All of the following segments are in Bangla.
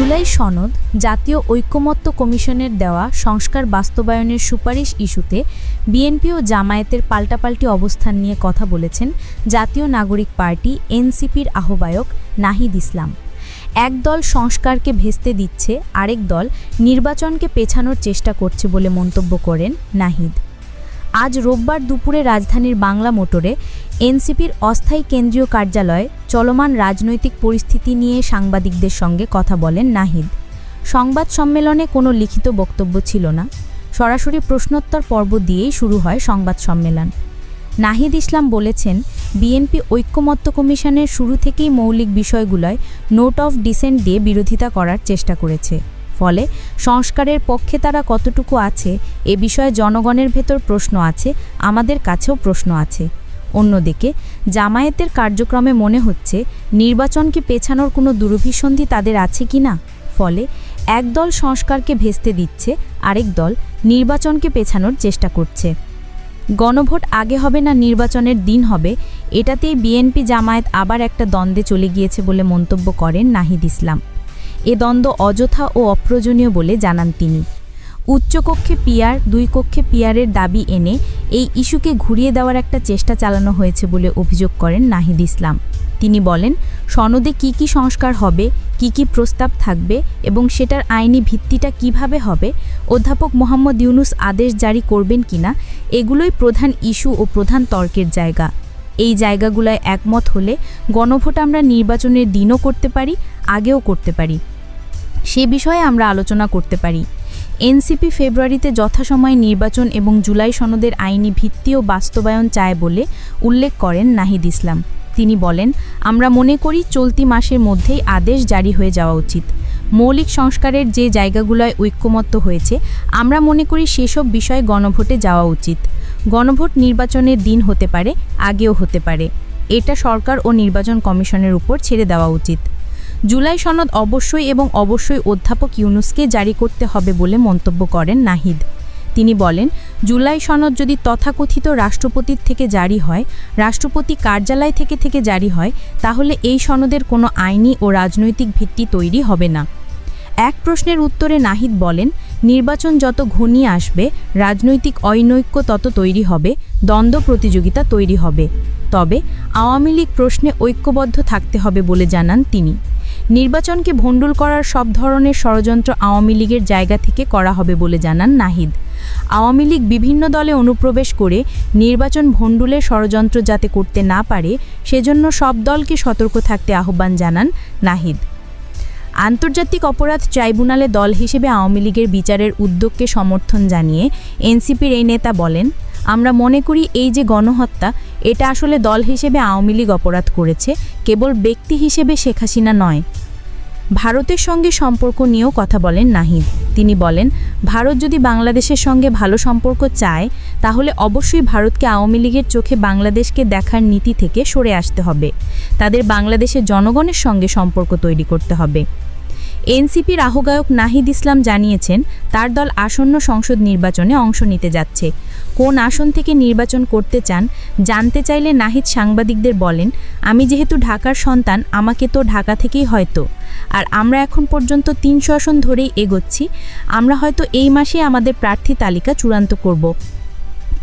জুলাই সনদ জাতীয় ঐক্যমত্য কমিশনের দেওয়া সংস্কার বাস্তবায়নের সুপারিশ ইস্যুতে বিএনপি ও জামায়াতের পাল্টাপাল্টি অবস্থান নিয়ে কথা বলেছেন জাতীয় নাগরিক পার্টি এনসিপির আহ্বায়ক নাহিদ ইসলাম। এক দল সংস্কারকে ভেস্তে দিচ্ছে, আরেক দল নির্বাচনকে পেছানোর চেষ্টা করছে বলে মন্তব্য করেন নাহিদ। আজ রোববার দুপুরে রাজধানীর বাংলা মোটরে এনসিপির অস্থায়ী কেন্দ্রীয় কার্যালয়ে চলমান রাজনৈতিক পরিস্থিতি নিয়ে সাংবাদিকদের সঙ্গে কথা বলেন নাহিদ। সংবাদ সম্মেলনে কোনো লিখিত বক্তব্য ছিল না। সরাসরি প্রশ্নোত্তর পর্ব দিয়েই শুরু হয় সংবাদ সম্মেলন। নাহিদ ইসলাম বলেছেন, বিএনপি ঐক্যমত্য কমিশনের শুরু থেকেই মৌলিক বিষয়গুলোয় নোট অফ ডিসেন্ট দিয়ে বিরোধিতা করার চেষ্টা করেছে। ফলে সংস্কারের পক্ষে তারা কতটুকু আছে, এ বিষয়ে জনগণের ভেতর প্রশ্ন আছে, আমাদের কাছেও প্রশ্ন আছে। অন্যদিকে, জামায়াতের কার্যক্রমে মনে হচ্ছে নির্বাচনকে পেছানোর কোনো দুরভিসন্ধি তাদের আছে কি না? ফলে এক দল সংস্কারকে ভেস্তে দিচ্ছে আরেক দল নির্বাচনকে পেছানোর চেষ্টা করছে। গণভোট আগে হবে না নির্বাচনের দিন হবে, এটাতেই বিএনপি জামায়াত আবার একটা দ্বন্দ্বে চলে গিয়েছে বলে মন্তব্য করেন নাহিদ ইসলাম। এ দ্বন্দ্ব অযথা ও অপ্রয়োজনীয় বলে জানান তিনি। উচ্চকক্ষে পিয়ার দুই কক্ষে পিয়ারের দাবি এনে এই ইস্যুকে ঘুরিয়ে দেওয়ার একটা চেষ্টা চালানো হয়েছে বলে অভিযোগ করেন নাহিদ ইসলাম। তিনি বলেন, সনদে কি কি সংস্কার হবে, কি কি প্রস্তাব থাকবে এবং সেটার আইনি ভিত্তিটা কীভাবে হবে, অধ্যাপক মোহাম্মদ ইউনুস আদেশ জারি করবেন কিনা, এগুলোই প্রধান ইস্যু ও প্রধান তর্কের জায়গা। এই জায়গাগুলোয় একমত হলে গণভোট আমরা নির্বাচনের দিনও করতে পারি, আগেও করতে পারি। সে বিষয়ে আমরা আলোচনা করতে পারি। এনসিপি ফেব্রুয়ারিতে যথাসময়ে নির্বাচন এবং জুলাই সনদের আইনি ভিত্তি ও বাস্তবায়ন চায় বলে উল্লেখ করেন নাহিদ ইসলাম। তিনি বলেন, আমরা মনে করি চলতি মাসের মধ্যেই আদেশ জারি হয়ে যাওয়া উচিত। মৌলিক সংস্কারের যে জায়গাগুলোয় ঐক্যমত্য হয়েছে, আমরা মনে করি সেসব বিষয়ে গণভোটে যাওয়া উচিত। গণভোট নির্বাচনের দিন হতে পারে, আগেও হতে পারে। এটা সরকার ও নির্বাচন কমিশনের উপর ছেড়ে দেওয়া উচিত। জুলাই সনদ অবশ্যই এবং অবশ্যই অধ্যাপক ইউনুসকে জারি করতে হবে বলে মন্তব্য করেন নাহিদ। তিনি বলেন, জুলাই সনদ যদি তথাকথিত রাষ্ট্রপতির থেকে জারি হয়, রাষ্ট্রপতি কার্যালয় থেকে থেকে জারি হয়, তাহলে এই সনদের কোনো আইনি ও রাজনৈতিক ভিত্তি তৈরি হবে না। এক প্রশ্নের উত্তরে নাহিদ বলেন, নির্বাচন যত ঘনিয়ে আসবে, রাজনৈতিক অনৈক্য তত তৈরি হবে, দ্বন্দ্ব প্রতিযোগিতা তৈরি হবে। তবে আওয়ামী লীগ প্রশ্নে ঐক্যবদ্ধ থাকতে হবে বলে জানান তিনি। নির্বাচনকে ভণ্ডুল করার সব ধরনের ষড়যন্ত্র আওয়ামী লীগের জায়গা থেকে করা হবে বলে জানান নাহিদ। আওয়ামী লীগ বিভিন্ন দলে অনুপ্রবেশ করে নির্বাচন ভণ্ডুলের ষড়যন্ত্র যাতে করতে না পারে, সেজন্য সব দলকে সতর্ক থাকতে আহ্বান জানান নাহিদ। আন্তর্জাতিক অপরাধ ট্রাইব্যুনালে দল হিসেবে আওয়ামী লীগের বিচারের উদ্যোগকে সমর্থন জানিয়ে এনসিপির এই নেতা বলেন, আমরা মনে করি এই যে গণহত্যা এটা আসলে দল হিসেবে আওয়ামী লীগ অপরাধ করেছে, কেবল ব্যক্তি হিসেবে শেখ হাসিনা নয়। ভারতের সঙ্গে সম্পর্ক নিয়েও কথা বলেন নাহিদ। তিনি বলেন, ভারত যদি বাংলাদেশের সঙ্গে ভালো সম্পর্ক চায়, তাহলে অবশ্যই ভারতকে আওয়ামী লীগের চোখে বাংলাদেশকে দেখার নীতি থেকে সরে আসতে হবে। তাদের বাংলাদেশের জনগণের সঙ্গে সম্পর্ক তৈরি করতে হবে। এনসিপির আহ্বায়ক নাহিদ ইসলাম জানিয়েছেন, তার দল আসন্ন সংসদ নির্বাচনে অংশ নিতে যাচ্ছে। কোন আসন থেকে নির্বাচন করতে চান, জানতে চাইলে নাহিদ সাংবাদিকদের বলেন, আমি যেহেতু ঢাকার সন্তান, আমাকে তো ঢাকা থেকেই হয়তো। আর আমরা এখন পর্যন্ত তিনশো আসন ধরেই এগোচ্ছি, আমরা হয়তো এই মাসে আমাদের প্রার্থী তালিকা চূড়ান্ত করব।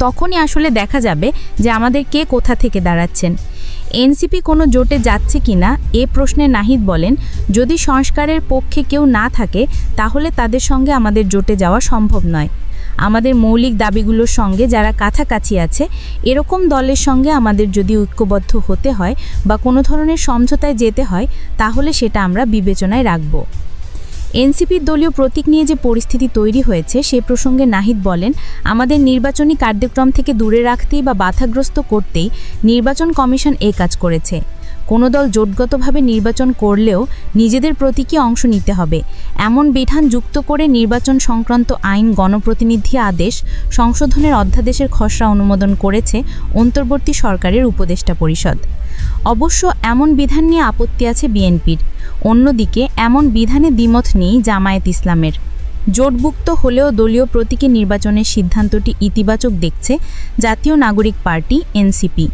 তখনই আসলে দেখা যাবে যে আমাদের কে কোথা থেকে দাঁড়াচ্ছেন। এনসিপি কোনো জোটে যাচ্ছে কিনা এ প্রশ্নে নাহিদ বলেন, যদি সংস্কারের পক্ষে কেউ না থাকে, তাহলে তাদের সঙ্গে আমাদের জোটে যাওয়া সম্ভব নয়। আমাদের মৌলিক দাবিগুলোর সঙ্গে যারা কাছাকাছি আছে, এরকম দলের সঙ্গে আমাদের যদি ঐক্যবদ্ধ হতে হয় বা কোনো ধরনের সমঝোতায় যেতে হয়, তাহলে সেটা আমরা বিবেচনায় রাখব। এনসিপির দলীয় প্রতীক নিয়ে যে পরিস্থিতি তৈরি হয়েছে, সে প্রসঙ্গে নাহিদ বলেন, আমাদের নির্বাচনী কার্যক্রম থেকে দূরে রাখতেই বা বাধাগ্রস্ত করতেই নির্বাচন কমিশন এ কাজ করেছে। কোনো দল জোটগতভাবে নির্বাচন করলেও নিজেদের প্রতীকী অংশ নিতে হবে। এমন বিধান যুক্ত করে নির্বাচন সংক্রান্ত আইন গণপ্রতিনিধি আদেশ সংশোধনের অধ্যাদেশের খসড়া অনুমোদন করেছে অন্তর্বর্তী সরকারের উপদেষ্টা পরিষদ। অবশ্য এমন বিধান নিয়ে আপত্তি আছে বিএনপির। অন্যদিকে এমন বিধানে দ্বিমত নেই জামায়াত ইসলামের। জোটভুক্ত হলেও দলীয় প্রতীকী নির্বাচনের সিদ্ধান্তটি ইতিবাচক দেখছে জাতীয় নাগরিক পার্টি, এনসিপি।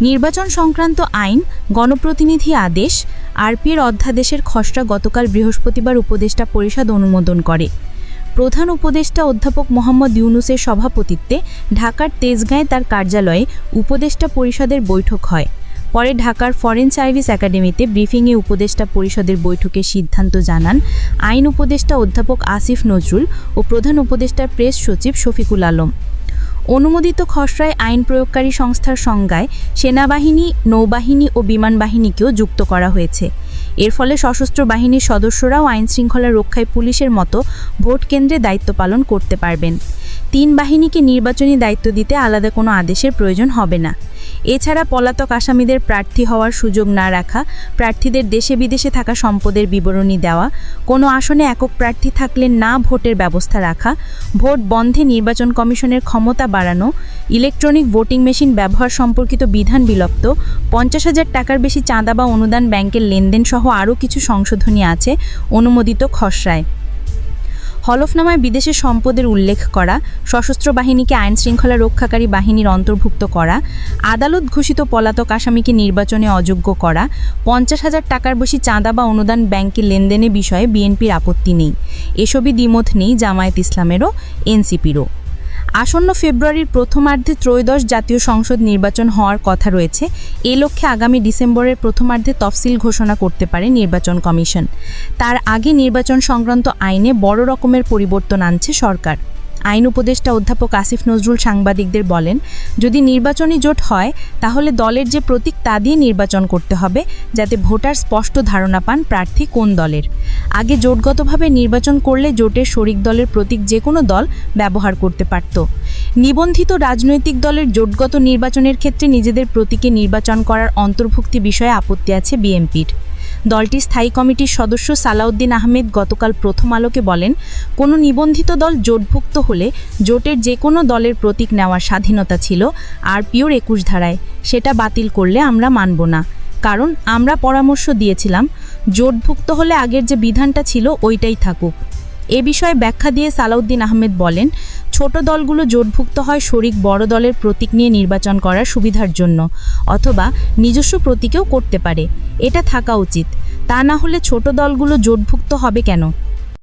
নির্বাচন সংক্রান্ত আইন, গণপ্রতিনিধি আদেশ, আরপির অধ্যাদেশের খসড়া গতকাল বৃহস্পতিবার উপদেষ্টা পরিষদ অনুমোদন করে। প্রধান উপদেষ্টা অধ্যাপক মোহাম্মদ ইউনুসের সভাপতিত্বে ঢাকার তেজগাঁয়ে তার কার্যালয়ে উপদেষ্টা পরিষদের বৈঠক হয়। পরে ঢাকার ফরেন সার্ভিস একাডেমিতে ব্রিফিংয়ে উপদেষ্টা পরিষদের বৈঠকে সিদ্ধান্ত জানান আইন উপদেষ্টা অধ্যাপক আসিফ নজরুল ও প্রধান উপদেষ্টার প্রেস সচিব শফিকুল আলম। অনুমোদিত খসড়ায় আইন প্রয়োগকারী সংস্থার সংজ্ঞায় সেনাবাহিনী, নৌবাহিনী ও বিমান বাহিনীকেও যুক্ত করা হয়েছে। এর ফলে সশস্ত্র বাহিনীর সদস্যরাও আইন শৃঙ্খলা রক্ষায় পুলিশের মতো ভোট কেন্দ্রে দায়িত্ব পালন করতে পারবেন। তিন বাহিনীকে নির্বাচনী দায়িত্ব দিতে আলাদা কোনো আদেশের প্রয়োজন হবে না। এছাড়া পলাতক আসামিদের প্রার্থী হওয়ার সুযোগ না রাখা, প্রার্থীদের দেশে বিদেশে থাকা সম্পদের বিবরণী দেওয়া, কোনো আসনে একক প্রার্থী থাকলে না ভোটের ব্যবস্থা রাখা, ভোট বন্ধে নির্বাচন কমিশনের ক্ষমতা বাড়ানো, ইলেকট্রনিক ভোটিং মেশিন ব্যবহার সম্পর্কিত বিধান বিলুপ্ত, পঞ্চাশ হাজার টাকার বেশি চাঁদা বা অনুদান ব্যাংকের লেনদেন সহ আরও কিছু সংশোধনী আছে, অনুমোদিত খসড়ায়। হলফনামায় বিদেশে সম্পদের উল্লেখ করা, সশস্ত্র বাহিনীকে আইন শৃঙ্খলা রক্ষাকারী বাহিনীর অন্তর্ভুক্ত করা, আদালত ঘোষিত পলাতক আসামিকে নির্বাচনে অযোগ্য করা, পঞ্চাশ হাজার টাকার বেশি চাঁদা বা অনুদান ব্যাংকে লেনদেনের বিষয়ে বিএনপির আপত্তি নেই। এসবই দ্বিমত নেই জামায়াত ইসলামেরও, এনসিপিরও। আসন্ন ফেব্রুয়ারির প্রথমার্ধে ত্রয়োদশ জাতীয় সংসদ নির্বাচন হওয়ার কথা রয়েছে। এ লক্ষ্যে আগামী ডিসেম্বরের প্রথমার্ধে তফসিল ঘোষণা করতে পারে নির্বাচন কমিশন। তার আগে নির্বাচন সংক্রান্ত আইনে বড় রকমের পরিবর্তন আনছে সরকার। আইন উপদেষ্টা অধ্যাপক আসিফ নজরুল সাংবাদিকদের বলেন, যদি নির্বাচনী জোট হয়, তাহলে দলের যে প্রতীক তা দিয়ে নির্বাচন করতে হবে, যাতে ভোটার স্পষ্ট ধারণা পান প্রার্থী কোন দলের। আগে জোটগতভাবে নির্বাচন করলে জোটের শরিক দলের প্রতীক যে কোনো দল ব্যবহার করতে পারত। নিবন্ধিত রাজনৈতিক দলের জোটগত নির্বাচনের ক্ষেত্রে নিজেদের প্রতীকে নির্বাচন করার অন্তর্ভুক্তি বিষয়ে আপত্তি আছে বিএনপির। দলটির স্থায়ী কমিটির সদস্য সালাউদ্দিন আহমেদ গতকাল প্রথম আলোকে বলেন, কোনো নিবন্ধিত দল জোটভুক্ত হলে জোটের যে কোনো দলের প্রতীক নেওয়ার স্বাধীনতা ছিল আর পিওর একুশ ধারায়। সেটা বাতিল করলে আমরা মানব না। কারণ আমরা পরামর্শ দিয়েছিলাম, জোটভুক্ত হলে আগের যে বিধানটা ছিল ওইটাই থাকুক। এ বিষয়ে ব্যাখ্যা দিয়ে সালাউদ্দিন আহমেদ বলেন ছোট দলগুলো জোটভুক্ত হয় শরিক বড় দলের প্রতীক নিয়ে নির্বাচন করার সুবিধার জন্য, অথবা নিজস্ব প্রতীকেও করতে পারে। এটা থাকা উচিত। তা না হলে ছোট দলগুলো জোটভুক্ত হবে কেন?